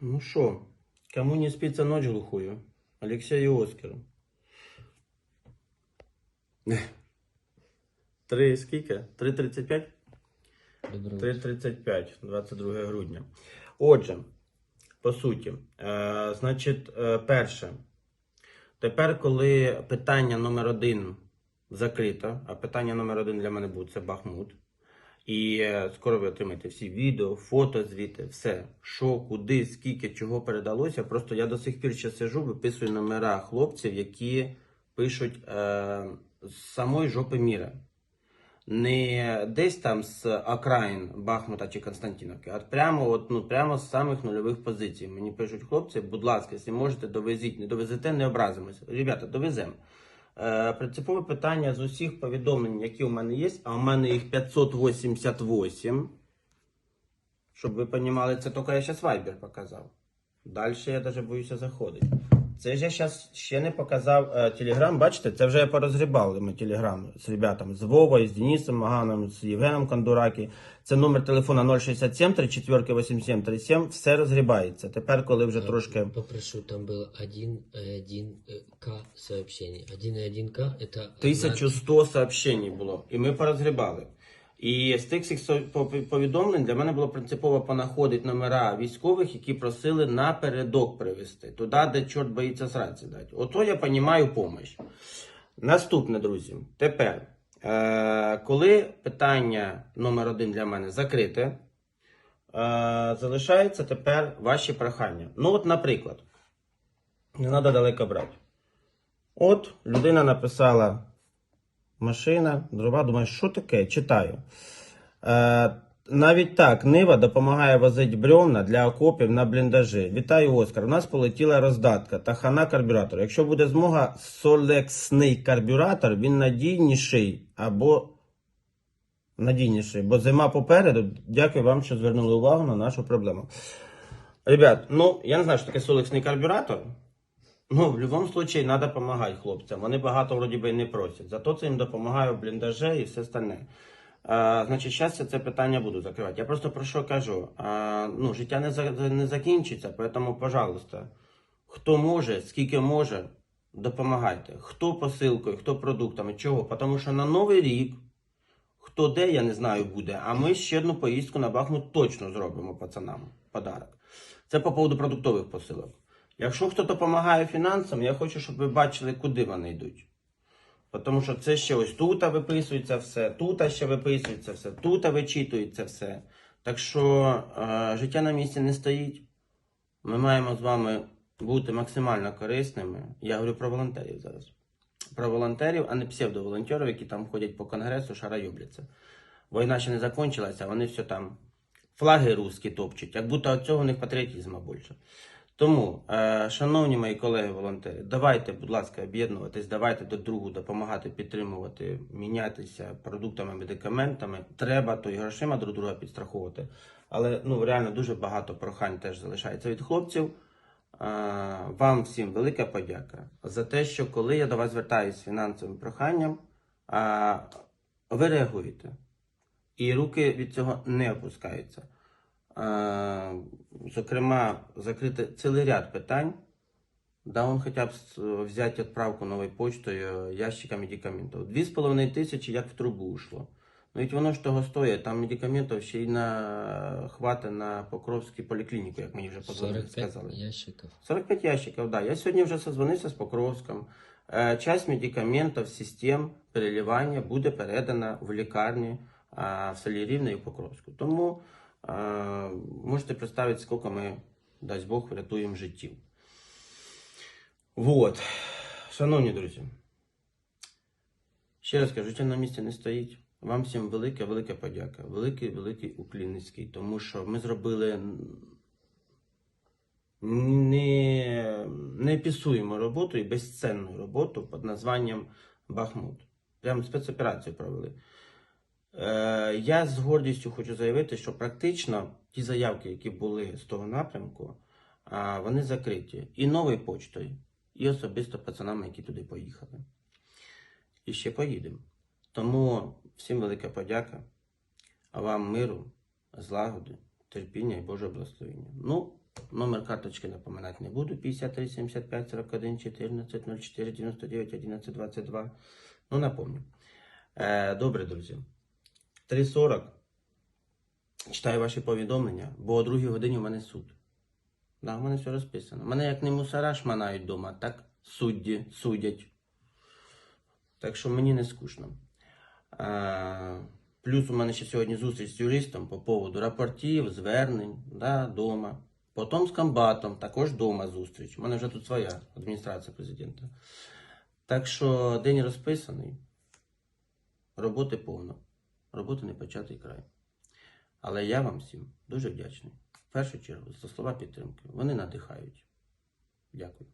Ну что, кому не спится ночь глухую? Алексею Оскару. Три скільки? 3.35? 3.35, 22 грудня. Отже, по суті, е, значить, е, перше. Тепер, коли питання номер один закрито, а питання номер один для мене буде це Бахмут. І е, скоро ви отримаєте всі відео, фото звіти, все, що, куди, скільки, чого передалося. Просто я до сих пір ще сижу, виписую номера хлопців, які пишуть е, з самої жопи міра не десь там з окраїн Бахмута чи Константиновки, а прямо, от, ну, прямо з самих нульових позицій. Мені пишуть хлопці, будь ласка, якщо можете, довезіть. Не довезете, не образимося. Ребята, довеземо. Е, принципове питання з усіх повідомлень, які у мене є, а у мене їх 588. Щоб ви розуміли, це тільки я зараз вайбер показав. Далі я навіть боюся заходити. Це ж я зараз ще не показав е, Телеграм. Бачите, це вже порозгрібали ми Телеграм з ребятами, з Вовою, з Денисом Маганом, з Євгеном Кондуракі. Це номер телефона 067 34 87 37. Все розгрібається. Тепер, коли вже трошки. Попрошу, там было 1,1К сообщений. 1,1К это... одна- 1100 сообщень було, і ми порозгрібали. І з тих всіх повідомлень для мене було принципово понаходити номера військових, які просили напередок привезти, туди, де чорт боїться сраці дати. Ото я розумію помощь. Наступне, друзі. Тепер, е- коли питання номер один для мене закрите, е- залишається тепер ваші прохання. Ну, от, наприклад, не треба далеко брати. От людина написала машина, дрова, думаю, що таке? Читаю. Е, навіть так, Нива допомагає возити бревна для окопів на бліндажі. Вітаю, Оскар. У нас полетіла роздатка та хана карбюратор. Якщо буде змога, солексний карбюратор, він надійніший або надійніший, бо зима попереду. Дякую вам, що звернули увагу на нашу проблему. Ребят, ну я не знаю, що таке солексний карбюратор. Ну, в будь-якому випадку треба допомагати хлопцям. Вони багато вроді би не просять. Зато це їм допомагає в бліндаже і все остальне. А, значить, зараз я це питання буду закривати. Я просто про що кажу? А, ну, життя не, за, не закінчиться, тому, пожалуйста, хто може, скільки може, допомагайте. Хто посилкою, хто продуктами, чого? Тому що на Новий рік, хто де, я не знаю, буде, а ми ще одну поїздку на Бахмут точно зробимо пацанам. Подарок. Це по поводу продуктових посилок. Якщо хто допомагає фінансам, я хочу, щоб ви бачили, куди вони йдуть. Тому що це ще ось тут виписується все, тут ще виписується все, тут вичитується все. Так що е, життя на місці не стоїть. Ми маємо з вами бути максимально корисними. Я говорю про волонтерів зараз. Про волонтерів, а не псевдоволонтерів, які там ходять по конгресу, шарайобляться. Війна ще не закінчилася, вони все там флаги русські топчуть, як будто від цього у них патріотизму більше. Тому, е, шановні мої колеги-волонтери, давайте, будь ласка, об'єднуватись, давайте до другу допомагати, підтримувати, мінятися продуктами, медикаментами. Треба то і грошима друг друга підстраховувати. Але ну реально дуже багато прохань теж залишається від хлопців. Е, Вам всім велика подяка за те, що коли я до вас звертаюся з фінансовим проханням, е, ви реагуєте. І руки від цього не опускаються. Е, Зокрема, закрити цілий ряд питань. Да, он хоча б взяти відправку новою почтою ящика медикаментів. Дві з половиною тисячі як в трубу ушло. Ну ведь воно ж того стоїть, там медикаментів ще й на хвати на Покровську поліклініку, як мені вже позвонили, 45 сказали. ящиков. 45 ящиков, да. Я сьогодні вже созвонився з Покровськом. Е, Часть медикаментів, систем переливання буде передана в лікарні в селі Рівне і Покровську. Тому е, можете представити, скільки ми, дасть Бог, врятуємо життів. Вот. Шановні друзі, ще раз кажу, життя на місці не стоїть. Вам всім велика, велика подяка. Великий, великий уклін низький, тому що ми зробили не, неописуємо роботу і безцінну роботу під названням Бахмут. Прям спецоперацію провели. Е, я з гордістю хочу заявити, що практично ті заявки, які були з того напрямку, вони закриті і новою почтою, і особисто пацанами, які туди поїхали. І ще поїдемо. Тому всім велика подяка, а вам миру, злагоди терпіння і Боже благословення. Ну, номер карточки напоминати не буду. 53 75 41 14 04 99 11 22. Ну, напомню. Е, добре, друзі. 3.40. Читаю ваші повідомлення, бо о другій годині в мене суд. Да, в мене все розписано. Мене як не мусора шманають вдома, так судді судять. Так що мені не скучно. А, плюс у мене ще сьогодні зустріч з юристом по поводу рапортів, звернень, да, дома. Потім з комбатом, також дома зустріч. У мене вже тут своя адміністрація президента. Так що день розписаний, роботи повно. Роботи не початий край. Але я вам всім дуже вдячний. В першу чергу за слова підтримки. Вони надихають. Дякую.